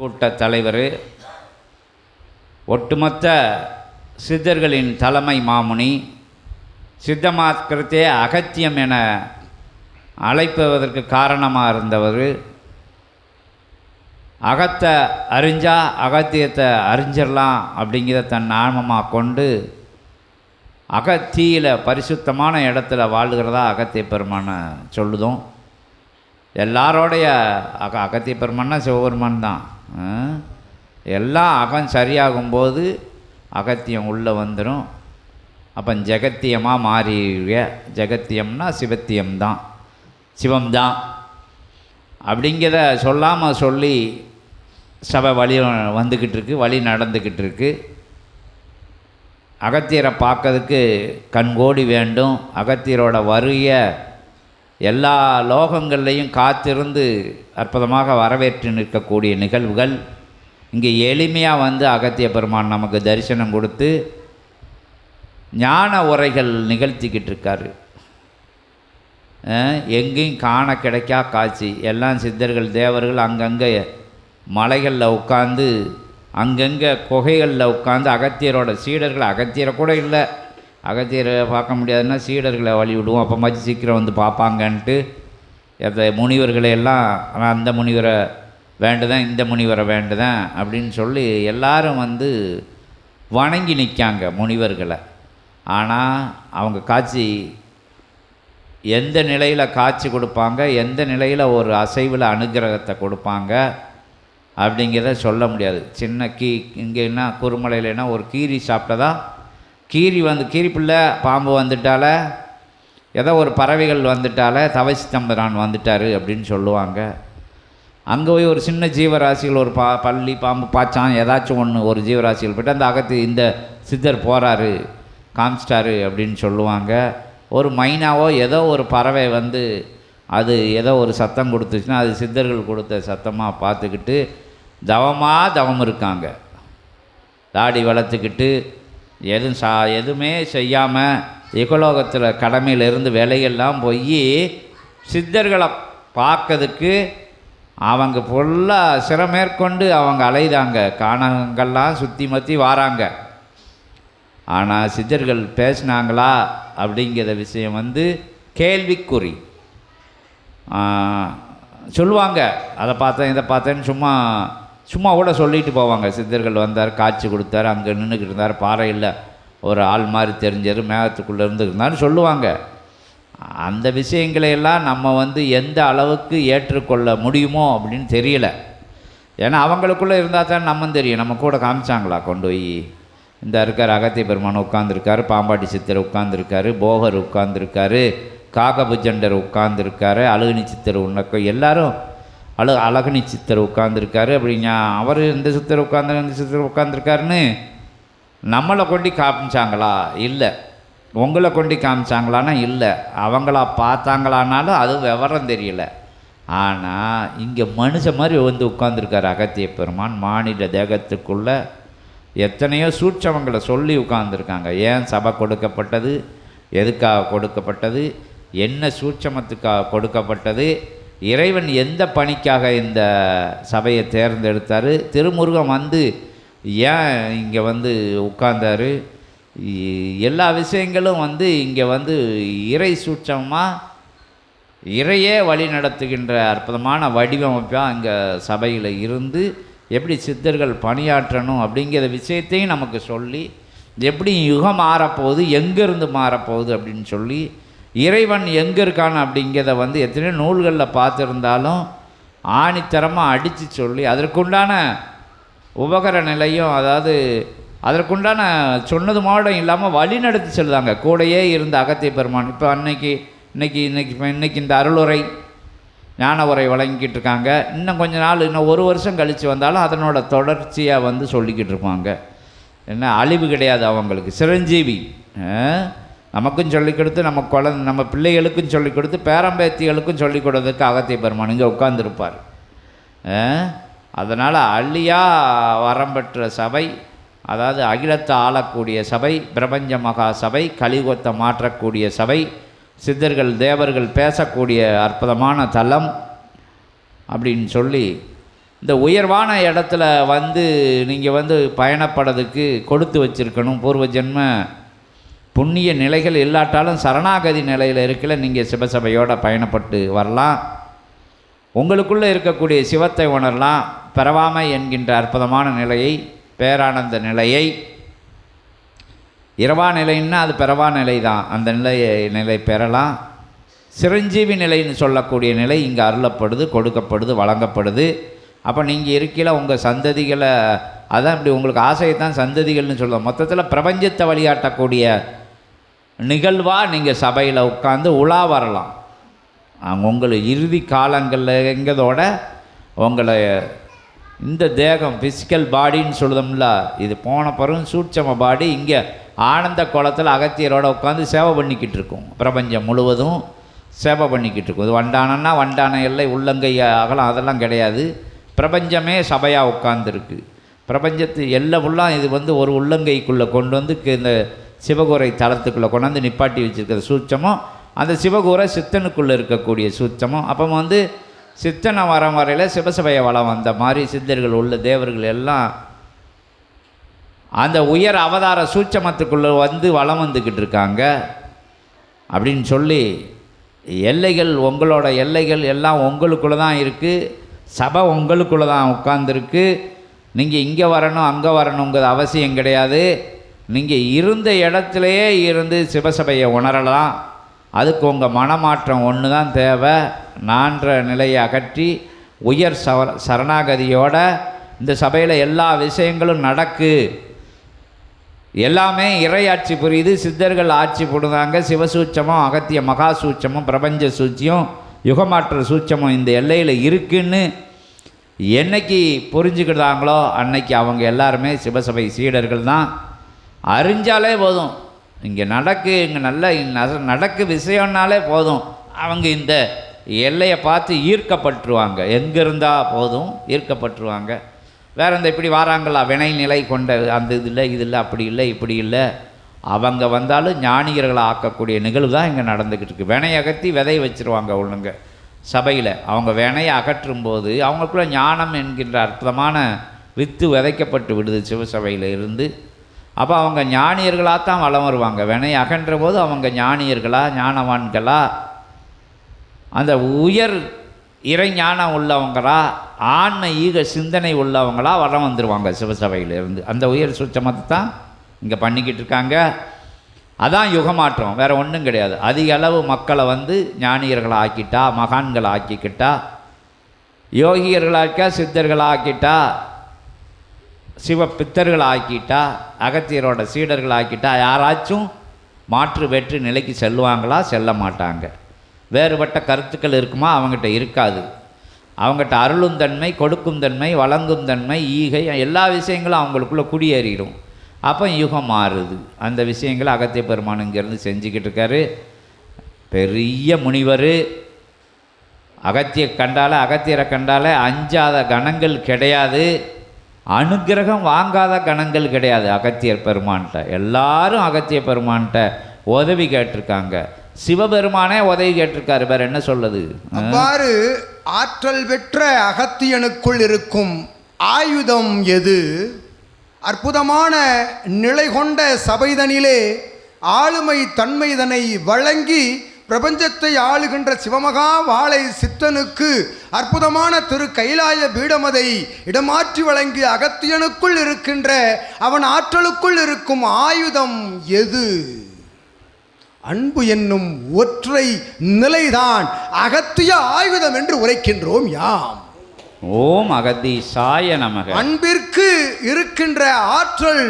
கூட்ட தலைவர் ஒட்டுமொத்த சித்தர்களின் தலைமை மாமுனி சித்தமாக்கிறதே அகத்தியம் என அழைப்பதற்கு காரணமாக இருந்தவர் அகத்தை அறிஞ்சா அகத்தியத்தை அறிஞ்சிடலாம் அப்படிங்கிறத தன் நாமமாக கொண்டு அகத்தியில் பரிசுத்தமான இடத்துல வாழ்கிறதா அகத்திய பெருமானை சொல்லுதும். எல்லாரோடைய அக அகத்திய பெருமான்னா சிவபெருமான் தான். எல்லாம் அகம் சரியாகும்போது அகத்தியம் உள்ளே வந்துடும் அப்போ ஜெகத்தியமாக மாறிடுவிய ஜெகத்தியம்னா சிவத்தியம் தான். சிவம்தான் அப்படிங்கிற சொல்லாமல் சொல்லி சபை வழி வந்துக்கிட்டு இருக்கு வழி நடந்துக்கிட்டு இருக்கு அகத்தியரை பார்க்கறதுக்கு கண்கோடி வேண்டும். அகத்தியரோட வருகைய எல்லா லோகங்கள்லையும் காத்திருந்து அற்புதமாக வரவேற்று நிற்கக்கூடிய நிகழ்வுகள். இங்கே எளிமையாக வந்து அகத்திய பெருமான் நமக்கு தரிசனம் கொடுத்து ஞான உரைகள் நிகழ்த்திக்கிட்டு இருக்காரு. எங்கேயும் காண கிடைக்கா காட்சி. எல்லாம் சித்தர்கள் தேவர்கள் அங்கங்கே மலைகளில் உட்காந்து அங்கங்கே குகைகளில் உட்காந்து அகத்தியரோட சீடர்கள் அகத்தியரை கூட இல்லை. அகத்தியரை பார்க்க முடியாதுன்னா சீடர்களை வழி விடுவோம். அப்போ மச்சி சீக்கிரம் வந்து பார்ப்பாங்கன்ட்டு அந்த முனிவர்களை எல்லாம் ஆனால் அந்த முனிவரை வேண்டுதான் இந்த முனிவரை வேண்டுதான் அப்படின்னு சொல்லி எல்லாரும் வந்து வணங்கி நிற்காங்க முனிவர்களை. ஆனால் அவங்க காட்சி எந்த நிலையில் காட்சி கொடுப்பாங்க எந்த நிலையில் ஒரு அசைவில் அனுகிரகத்தை கொடுப்பாங்க அப்படிங்கிறத சொல்ல முடியாது. சின்ன கீ இங்கேன்னா குறுமலையிலனா ஒரு கீரி சாப்பிட்டதா கீரி வந்து கீரி பிள்ளை பாம்பு வந்துட்டால ஏதோ ஒரு பறவைகள் வந்துட்டால தவசி தம்பரான் வந்துட்டார் அப்படின்னு சொல்லுவாங்க. அங்கே போய் ஒரு சின்ன ஜீவராசிகள் ஒரு பா பள்ளி பாம்பு பாச்சான் ஏதாச்சும் ஒன்று ஒரு ஜீவராசிகள் போய்ட்டு அந்த அகத்து இந்த சித்தர் போகிறாரு காமிச்சிட்டாரு அப்படின்னு சொல்லுவாங்க. ஒரு மைனாவோ ஏதோ ஒரு பறவை வந்து அது ஏதோ ஒரு சத்தம் கொடுத்துச்சுன்னா அது சித்தர்கள் கொடுத்த சத்தமாக பார்த்துக்கிட்டு தவமாக தவம் இருக்காங்க. தாடி வளர்த்துக்கிட்டு எதுவும் சா எதுவுமே செய்யாமல் இகலோகத்தில் கடமையிலிருந்து விலையெல்லாம் போய் சித்தர்களை பார்க்கறதுக்கு அவங்க ஃபுல்லாக சிரமேற்கொண்டு அவங்க அலைதாங்க காணங்கள்லாம் சுற்றி மத்தி வாராங்க. ஆனால் சித்தர்கள் பேசினாங்களா அப்படிங்கிற விஷயம் வந்து கேள்விக்குறி. சொல்லுவாங்க. அதை பார்த்தேன் இதை பார்த்தேன்னு சும்மா சும்மா கூட சொல்லிட்டு போவாங்க. சித்தர்கள் வந்தார் காட்சி கொடுத்தாரு அங்கே நின்றுக்கிட்டு இருந்தார். பாறையில் ஒரு ஆள் மாதிரி தெரிஞ்சார் மேகத்துக்குள்ளே இருந்துருந்தான்னு சொல்லுவாங்க. அந்த விஷயங்களையெல்லாம் நம்ம வந்து எந்த அளவுக்கு ஏற்றுக்கொள்ள முடியுமோ அப்படின்னு தெரியல. ஏன்னா அவங்களுக்குள்ளே இருந்தால் தான் நம்ம தெரியும். நம்ம கூட காமிச்சாங்களா? கொண்டு போய் இந்த இருக்கார் அகத்திய பெருமான் உட்காந்துருக்காரு பாம்பாட்டி சித்தர் உட்காந்துருக்காரு போகர் உட்காந்துருக்காரு காகபுஜண்டர் உட்காந்துருக்காரு அழுகுனி சித்தர் உன்னக்கம் எல்லாரும் அழு அழகுனி சித்தர் உட்காந்துருக்காரு அப்படிங்க அவர் இந்த சித்தர் உட்காந்து இந்த சித்தர் உட்காந்துருக்காருன்னு நம்மளை கொண்டு காமிச்சாங்களா? இல்லை. உங்களை கொண்டு காமிச்சாங்களான்னா இல்லை. அவங்களா பார்த்தாங்களானாலும் அது விவரம் தெரியல. ஆனால் இங்கே மனுஷ மாதிரி வந்து உட்காந்துருக்கார் அகத்திய பெருமான். மாநில தேகத்துக்குள்ள எத்தனையோ சூட்சமங்களை சொல்லி உட்காந்துருக்காங்க ஏன் சபை கொடுக்கப்பட்டது? எதுக்காக கொடுக்கப்பட்டது? என்ன சூட்சமத்துக்காக கொடுக்கப்பட்டது? இறைவன் எந்த பணிக்காக இந்த சபையை தேர்ந்தெடுத்தார்? திருமுருகன் வந்து ஏன் இங்கே வந்து உட்கார்ந்தார்? எல்லா விஷயங்களும் வந்து இங்கே வந்து இறை சூட்சமாக இறையே வழி நடத்துகின்ற அற்புதமான வடிவமைப்பாக அங்கே சபையில் இருந்து எப்படி சித்தர்கள் பணியாற்றணும் அப்படிங்கிற விஷயத்தையும் நமக்கு சொல்லி எப்படி யுகம் மாறப்போகுது எங்கேருந்து மாறப்போகுது அப்படின்னு சொல்லி இறைவன் எங்கே இருக்கான் அப்படிங்கிறத வந்து எத்தனையோ நூல்களில் பார்த்துருந்தாலும் ஆணித்தரமாக அடித்து சொல்லி அதற்குண்டான உபகர நிலையும் அதாவது அதற்குண்டான சொன்னது மாவட்டம் இல்லாமல் வழி நடத்தி செல்லுதாங்க. கூடையே இருந்த அகத்திய பெருமான். இப்போ அன்னைக்கு இன்னைக்கு இன்னைக்கு இப்போ இன்னைக்கு இந்த அருளுரை ஞான உரை வழங்கிட்டு இருக்காங்க. இன்னும் கொஞ்ச நாள் இன்னும் ஒரு வருஷம் கழித்து வந்தாலும் அதனோட தொடர்ச்சியாக வந்து சொல்லிக்கிட்டு இருப்பாங்க. என்ன அழிவு கிடையாது அவங்களுக்கு. சிரஞ்சீவி நமக்கும் சொல்லிக் கொடுத்து நம்ம குழந்தை நம்ம பிள்ளைகளுக்கும் சொல்லிக் கொடுத்து பேரம்பேத்திகளுக்கும் சொல்லிக் கொடுத்ததுக்கு அகத்திய பெருமான் இங்கே உட்காந்துருப்பார் அதனால் அள்ளியா வரம் பெற்ற சபை அதாவது அகிலத்தை ஆளக்கூடிய சபை பிரபஞ்ச மகா சபை கலிகொத்தை மாற்றக்கூடிய சபை சித்தர்கள் தேவர்கள் பேசக்கூடிய அற்புதமான தலம் அப்படின்னு சொல்லி இந்த உயர்வான இடத்துல வந்து நீங்கள் வந்து பயணப்படுறதுக்கு கொடுத்து வச்சிருக்கணும். பூர்வ ஜென்ம புண்ணிய நிலைகள் இல்லாட்டாலும் சரணாகதி நிலையில் இருக்கல நீங்கள் சிவசபையோடு பயணப்பட்டு வரலாம். உங்களுக்குள்ளே இருக்கக்கூடிய சிவத்தை உணரலாம். பெறவாமை என்கின்ற அற்புதமான நிலையை பேரானந்த நிலையை. இரவா நிலைன்னா அது பெறவா நிலை தான் அந்த நிலையை நிலை பெறலாம். சிரஞ்சீவி நிலைன்னு சொல்லக்கூடிய நிலை இங்கே அருளப்படுது கொடுக்கப்படுது வழங்கப்படுது. அப்போ நீங்கள் இருக்கையில் உங்கள் சந்ததிகளை அதான் இப்படி உங்களுக்கு ஆசையை தான் சந்ததிகள்னு சொல்லுவோம். மொத்தத்தில் பிரபஞ்சத்தை வழிகாட்டக்கூடிய நிகழ்வாக நீங்கள் சபையில் உட்காந்து உலா வரலாம். அவங்க உங்களை இறுதி காலங்கள்ங்கிறதோட உங்களை இந்த தேகம் ஃபிசிக்கல் பாடின்னு சொல்லுதோம்ல இது போன பிறகு சூட்சம பாடி இங்கே ஆனந்த குளத்தில் அகத்தியரோட உட்காந்து சேவை பண்ணிக்கிட்டு இருக்கும். பிரபஞ்சம் முழுவதும் சேவை பண்ணிக்கிட்டு இருக்கும். இது வண்டானன்னா வண்டான எல்லை உள்ளங்கை அகலம் அதெல்லாம் கிடையாது. பிரபஞ்சமே சபையாக உட்காந்துருக்கு பிரபஞ்சத்து எல்லாம் இது வந்து ஒரு உள்ளங்கைக்குள்ளே கொண்டு வந்து இந்த சிவகூரை தளத்துக்குள்ளே கொண்டாந்து நிப்பாட்டி வச்சிருக்கிற சூட்சமும் அந்த சிவகூரை சித்தனுக்குள்ளே இருக்கக்கூடிய சூட்சமும். அப்போ வந்து சித்தனை வரம் வரையில் சிவசபையை வளம் வந்த மாதிரி சித்தர்கள் உள்ள தேவர்கள் எல்லாம் அந்த உயர் அவதார சூட்சமத்துக்குள்ளே வந்து வளம் வந்துக்கிட்டு இருக்காங்க. அப்படின்னு சொல்லி எல்லைகள் உங்களோட எல்லைகள் எல்லாம் உங்களுக்குள்ளே தான் இருக்குது சபை உங்களுக்குள்ளே தான் உட்காந்துருக்கு நீங்கள் இங்கே வரணும் அங்கே வரணுங்கிற அவசியம் கிடையாது. நீங்கள் இருந்த இடத்துலையே இருந்து சிவசபையை உணரலாம். அதுக்கு உங்கள் மனமாற்றம் ஒன்று தான் தேவை. நான்ற நிலையை அகற்றி உயர் சவ சரணாகதியோட இந்த சபையில் எல்லா விஷயங்களும் நடக்கு. எல்லாமே இறை ஆட்சி புரியுது சித்தர்கள் ஆட்சி புடுதாங்க. சிவசூச்சமும் அகத்திய மகா சூட்சமும் பிரபஞ்ச சூச்சியும் யுகமாற்ற சூட்சமும் இந்த எல்லையில் இருக்குன்னு என்னைக்கு புரிஞ்சுக்கிட்டாங்களோ அன்னைக்கு அவங்க எல்லாருமே சிவசபை சீடர்கள் தான் அறிஞ்சாலே போதும். இங்கே நடக்கு இங்கே நல்ல நடக்கு விஷயம்னாலே போதும். அவங்க இந்த எல்லையை பார்த்து ஈர்க்கப்பட்டுருவாங்க. எங்கே இருந்தால் போதும் ஈர்க்கப்பட்டுருவாங்க. வேறு இந்த இப்படி வாராங்களா? வினை நிலை கொண்ட அந்த இது இல்லை இது இல்லை அப்படி இல்லை இப்படி இல்லை. அவங்க வந்தாலும் ஞானிகர்களை ஆக்கக்கூடிய நிகழ்வு தான் இங்கே நடந்துக்கிட்டு இருக்கு. வினை அகற்றி விதை வச்சிருவாங்க ஒழுங்க. சபையில் அவங்க வினையை அகற்றும் போது அவங்களுக்குள்ள ஞானம் என்கின்ற அற்புதமான வித்து விதைக்கப்பட்டு விடுது சிவசபையில் இருந்து. அப்போ அவங்க ஞானியர்களாக தான் வளம் வருவாங்க. வினை அகன்ற போது அவங்க ஞானியர்களா ஞானவான்களா? அந்த உயர் இறைஞானம் உள்ளவங்களா ஆன்ம ஈக சிந்தனை உள்ளவங்களா வளம் வந்துடுவாங்க சிவசபையிலிருந்து. அந்த உயர் சுச்சமத்தை தான் இங்கே பண்ணிக்கிட்டு இருக்காங்க. அதான் யுகமாற்றம் வேறு ஒன்றும் கிடையாது. அதிக அளவு மக்களை வந்து ஞானியர்களை ஆக்கிட்டா மகான்களை ஆக்கிக்கிட்டா யோகியர்களாக்கா சித்தர்களை ஆக்கிட்டா சிவ பித்தர்கள் ஆக்கிட்டா அகத்தியரோட சீடர்கள் ஆக்கிட்டா யாராச்சும் மாற்று வெற்று நிலைக்கு செல்லுவாங்களா? செல்ல மாட்டாங்க வேறுபட்ட கருத்துக்கள் இருக்குமா? அவங்ககிட்ட இருக்காது. அவங்ககிட்ட அருளும் தன்மை கொடுக்கும் தன்மை வழங்கும் தன்மை ஈகை எல்லா விஷயங்களும் அவங்களுக்குள்ளே குடியேறிடும். அப்போ யுகம் மாறுது. அந்த விஷயங்களை அகத்திய பெருமான் இங்கேருந்து செஞ்சுக்கிட்டு இருக்காரு. பெரிய முனிவர். அகத்திய கண்டால அகத்தியரை கண்டால அஞ்சாத கணங்கள் கிடையாது. அனுக்கிரகம் வாங்காத கணங்கள் கிடையாது. அகத்தியர் பெருமான்கிட்ட. எல்லாரும் அகத்திய பெருமான்கிட்ட உதவி கேட்டிருக்காங்க. சிவபெருமானே உதவி கேட்டிருக்காரு. வேற என்ன சொல்லுது? அவ்வாறு ஆற்றல் பெற்ற அகத்தியனுக்குள் இருக்கும் ஆயுதம் எது? அற்புதமான நிலை கொண்ட சபைதனிலே ஆளுமை தன்மைதனை வழங்கி பிரபஞ்சத்தை ஆளுகின்ற சிவமகா வாழை சித்தனுக்கு அற்புதமான திரு கைலாய பீடமதை இடமாற்றி வழங்கி அகத்தியனுக்குள் இருக்கின்ற அவன் ஆற்றலுக்குள் இருக்கும் ஆயுதம் எது? அன்பு என்னும் ஒற்றை நிலைதான் அகத்திய ஆயுதம் என்று உரைக்கின்றோம் யாம். ஓம் அகதி சாய நமக. அன்பிற்கு இருக்கின்ற ஆற்றல்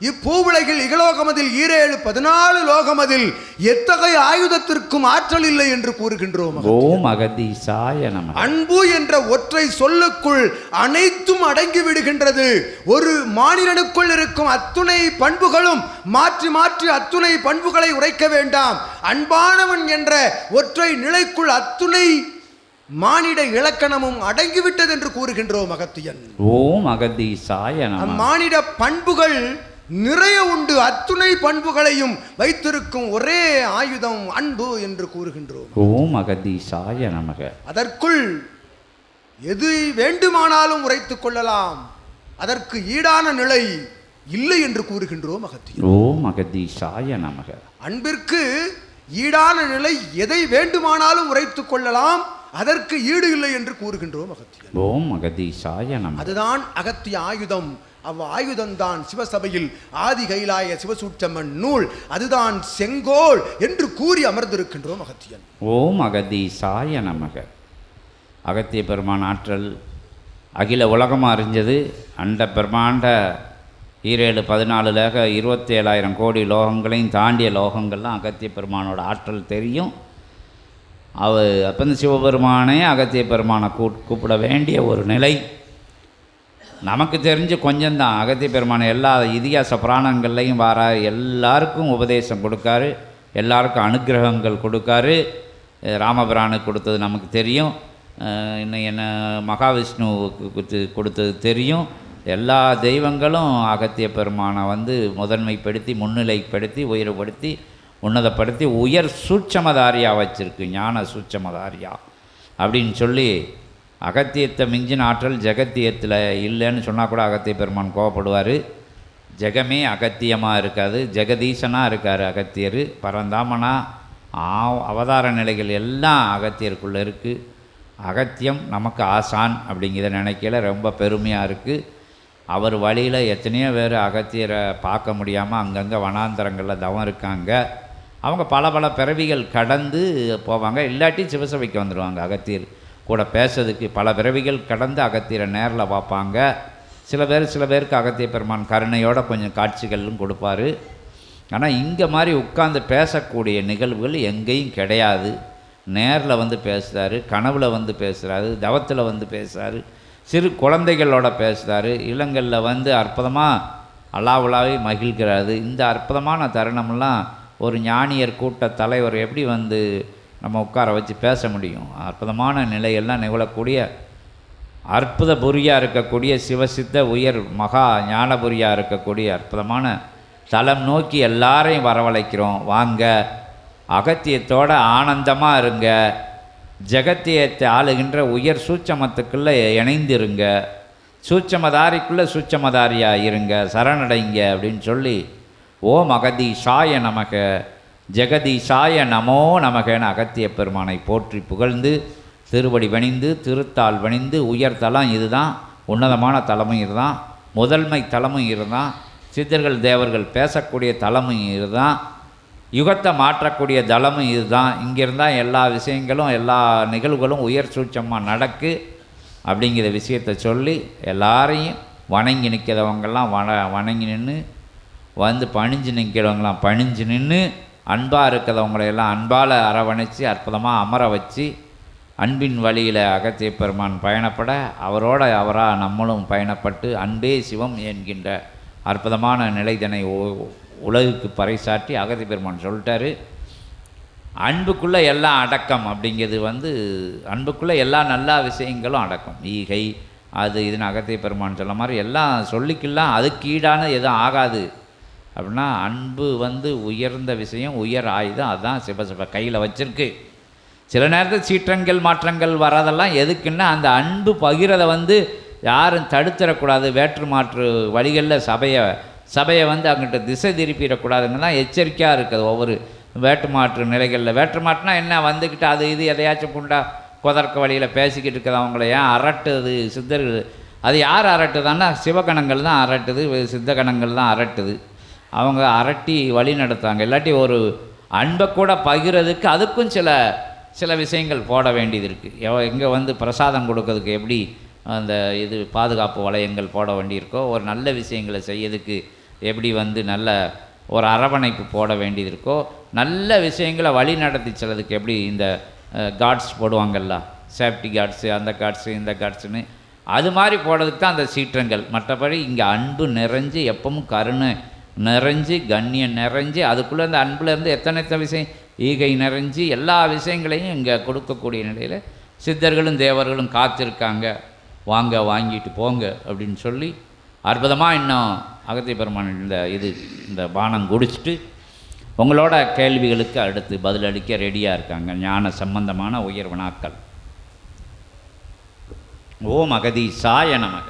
இப்பூவுலகில் இகலோகமதில் ஈரேழு பதினாலு லோகமதில் எத்தகைய ஆயுதத்திற்கும் ஆற்றல் இல்லை என்று கூறுகின்றோம் ஓம் அகதி சாய நமக அன்பு என்ற ஒற்றை சொல்லுக்குள் அனைத்தும் அடங்கி விடுகின்றது. ஒரு மாநிலனுக்குள் இருக்கும் அத்துணை பண்புகளும் மாற்றி மாற்றி அத்துணை பண்புகளை உரைக்க வேண்டாம். அன்பானவன் என்ற ஒற்றை நிலைக்குள் அத்துணை மானிட இலக்கணமும் அடங்கிவிட்டது என்று கூறுகின்றோம் அகத்தியன் ஓம் அகதி சாய நமக அம்மானிட பண்புகள் நிறைய உண்டு. அத்துணை பண்புகளையும் வைத்திருக்கும் ஒரே ஆயுதம் அன்பு என்று கூறுகின்றோம். ஓம் அகதி சாய நமக. அதற்குள் எது வேண்டுமானாலும் உரைத்துக் கொள்ளலாம். அதற்கு ஈடான நிலை இல்லை என்று கூறுகின்றோம் அகத்தியர் ஓம் அகதீஷாய நமக. அன்பிற்கு ஈடான நிலை எதை வேண்டுமானாலும் உரைத்துக் கொள்ளலாம். அதற்கு ஈடு இல்லை என்று கூறுகின்றோம் அகத்தியர் ஓம் அகதீஷாய நமக. அதுதான் அகத்திய ஆயுதம். அவ் ஆயுதந்தான் சிவசபையில் ஆதி கைலாய சிவசூற்றம்மன் நூல். அதுதான் செங்கோல் என்று கூறி அமர்ந்திருக்கின்றோம் அகத்தியன். ஓம் அகதி சாய நமக. அகத்திய பெருமான் ஆற்றல் அகில உலகமாக அறிஞ்சது. அண்ட பிரமாண்ட ஈரேழு பதினாலு லேக இருபத்தி ஏழாயிரம் கோடி லோகங்களையும் தாண்டிய லோகங்கள்லாம் அகத்திய பெருமானோட ஆற்றல் தெரியும். அவ அப்போ இந்த சிவபெருமானே அகத்திய பெருமானை கூ கூப்பிட வேண்டிய ஒரு நிலை. நமக்கு தெரிஞ்சு கொஞ்சம்தான். அகத்திய பெருமான் எல்லா இதிகாச புராணங்கள்லையும் வர எல்லாருக்கும் உபதேசம் கொடுக்காரு. எல்லாருக்கும் அனுக்கிரகங்கள் கொடுக்காரு. ராமபிரானுக்கு கொடுத்தது நமக்கு தெரியும். இன்னும் என்ன மகாவிஷ்ணுவுக்கு கொடுத்து- கொடுத்தது தெரியும். எல்லா தெய்வங்களும் அகத்திய பெருமானை வந்து முதன்மைப்படுத்தி முன்னிலைப்படுத்தி உயர்வுபடுத்தி உன்னதப்படுத்தி உயர் சூட்சமதாரியாக வச்சுருக்கு. ஞான சூட்சமதாரியா அப்படின்னு சொல்லி அகத்தியத்தை மிஞ்சின ஆற்றல் ஜெகத்தியத்தில் இல்லைன்னு சொன்னால் கூட அகத்திய பெருமான் கோவப்படுவார். ஜெகமே அகத்தியமாக இருக்காது ஜெகதீசனாக இருக்கார் அகத்தியர். பரந்தாமனா ஆ அவதார நிலைகள் எல்லாம் அகத்தியருக்குள்ளே இருக்குது அகத்தியம் நமக்கு ஆசான் அப்படிங்கிறத நினைக்கல ரொம்ப பெருமையாக இருக்குது அவர் வழியில் எத்தனையோ பேர் அகத்தியரை பார்க்க முடியாமல் அங்கங்கே வனாந்தரங்களில் தவம் இருக்காங்க. அவங்க பல பல பிறவிகள் கடந்து போவாங்க. இல்லாட்டி சிவசபைக்கு வந்துடுவாங்க அகத்தியர். கூட பேசுறதுக்கு பல பிறவிகள் கடந்து அகத்தியரை நேரில் பார்ப்பாங்க. சில பேர் சில பேருக்கு அகத்திய பெருமான் கருணையோட கொஞ்சம் காட்சிகளும் கொடுப்பாரு. ஆனால் இங்கே மாதிரி உட்கார்ந்து பேசக்கூடிய நிகழ்வுகள் எங்கேயும் கிடையாது. நேரில் வந்து பேசுகிறாரு கனவில் வந்து பேசுகிறாரு தவத்தில் வந்து பேசுகிறாரு சிறு குழந்தைகளோட பேசுகிறாரு இளங்களில் வந்து அற்புதமாக அலாவுலாவே மகிழ்கிறாரு. இந்த அற்புதமான தருணம்லாம் ஒரு ஞானியர் கூட்ட தலைவர் எப்படி வந்து நம்ம உட்கார வச்சு பேச முடியும். அற்புதமான நிலையெல்லாம் நிகழக்கூடிய அற்புத புரியாக இருக்கக்கூடிய சிவசித்த உயர் மகா ஞானபுரியாக இருக்கக்கூடிய அற்புதமான தலம் நோக்கி எல்லாரையும் வரவழைக்கிறோம். வாங்க அகத்தியத்தோட ஆனந்தமாக இருங்க. ஜெகத்தியத்தை ஆளுகின்ற உயர் சூட்சமத்துக்குள்ளே இணைந்திருங்க. சூட்சமதாரிக்குள்ளே சூட்சமதாரியாக இருங்க. சரணடைங்க அப்படின்னு சொல்லி ஓம் அகதி அகதீஷாய நமக்கு ஜெகதீஷாய நமோ நமகேன அகத்திய பெருமானை போற்றி புகழ்ந்து திருவடி வணிந்து திருத்தால் வணிந்து உயர்தலம் இதுதான் உன்னதமான தலமும் இதுதான் முதன்மை தலமும் இதுதான் சித்தர்கள் தேவர்கள் பேசக்கூடிய தலமும் இதுதான் யுகத்தை மாற்றக்கூடிய தளமும் இதுதான் இங்கே இருந்தால் எல்லா விஷயங்களும் எல்லா நிகழ்வுகளும் உயர் சூட்சமாக நடக்கு அப்படிங்கிற விஷயத்தை சொல்லி எல்லாரையும் வணங்கி நிற்கிறவங்கெல்லாம் வண வணங்கி நின்று வந்து பணிஞ்சு நிற்கிறவங்களாம் பணிஞ்சு நின்று அன்பாக இருக்கிறவங்களையெல்லாம் அன்பால் அரவணைச்சு அற்புதமாக அமர வச்சு அன்பின் வழியில் அகத்திய பெருமான் பயணப்பட அவரோட அவராக நம்மளும் பயணப்பட்டு அன்பே சிவம் என்கின்ற அற்புதமான நிலைதனை உலகுக்கு பறைசாற்றி அகத்தி பெருமான் சொல்லிட்டாரு. அன்புக்குள்ளே எல்லாம் அடக்கம் அப்படிங்கிறது வந்து அன்புக்குள்ளே எல்லா நல்ல விஷயங்களும் அடக்கம். ஈகை அது இதுன்னு அகத்திய பெருமான் சொல்ல மாதிரி எல்லாம் சொல்லிக்கலாம் அதுக்கு ஈடான எதுவும் ஆகாது. அப்படின்னா அன்பு வந்து உயர்ந்த விஷயம் உயர் ஆயுதம் அதுதான் சிவசிவ கையில் வச்சிருக்கு. சில நேரத்தில் சீற்றங்கள் மாற்றங்கள் வரதெல்லாம் எதுக்குன்னா அந்த அன்பு பகிரதை வந்து யாரும் தடுத்துடக்கூடாது. வேற்று மாற்று வழிகளில் சபையை சபையை வந்து அங்கிட்ட திசை திருப்பிடக்கூடாதுன்னு தான் எச்சரிக்கையாக இருக்குது ஒவ்வொரு வேற்று மாற்று நிலைகளில். வேற்று மாற்றுனா என்ன? வந்துக்கிட்டு அது இது எதையாச்சும் புண்டா குதர்க்க வழியில் பேசிக்கிட்டு இருக்குது அவங்கள. ஏன் அரட்டுது சித்தர்கள்? அது யார் அரட்டுதான்னா சிவகணங்கள் தான் அரட்டுது சித்தகணங்கள் தான் அரட்டுது. அவங்க அரட்டி வழி நடத்தாங்க இல்லாட்டி ஒரு அன்பை கூட பகிரதுக்கு அதுக்கும் சில சில விஷயங்கள் போட வேண்டியது இருக்குது எங்கே வந்து பிரசாதம் கொடுக்கறதுக்கு எப்படி அந்த இது பாதுகாப்பு வளையங்கள் போட வேண்டியிருக்கோ ஒரு நல்ல விஷயங்களை செய்யறதுக்கு எப்படி வந்து நல்ல ஒரு அரவணைப்பு போட வேண்டியது இருக்கோ நல்ல விஷயங்களை வழி நடத்தி செல்லதுக்கு எப்படி இந்த கார்ட்ஸ் போடுவாங்கல்ல சேஃப்டி கார்ட்ஸு அந்த கார்ட்ஸு இந்த கார்ட்ஸுன்னு அது மாதிரி போடுறதுக்கு தான் அந்த சீற்றங்கள். மற்றபடி இங்கே அன்பு நிறைஞ்சு எப்பவும் கருணை நிறைஞ்சு கண்ணியம் நிறைஞ்சு அதுக்குள்ளே அந்த அன்புலேருந்து எத்தனை எத்தனை விஷயம்? ஈகை நிறைஞ்சு எல்லா விஷயங்களையும் இங்கே கொடுக்கக்கூடிய நிலையில் சித்தர்களும் தேவர்களும் காத்திருக்காங்க. வாங்க வாங்கிட்டு போங்க அப்படின்னு சொல்லி அற்புதமாக இன்னும் அகத்திய பெருமான் இந்த இது இந்த பானம் குடிச்சிட்டு உங்களோட கேள்விகளுக்கு அடுத்து பதிலளிக்க ரெடியாக இருக்காங்க. ஞான சம்பந்தமான உயர் வினாக்கள் ஓம் அகதீசாய நமக.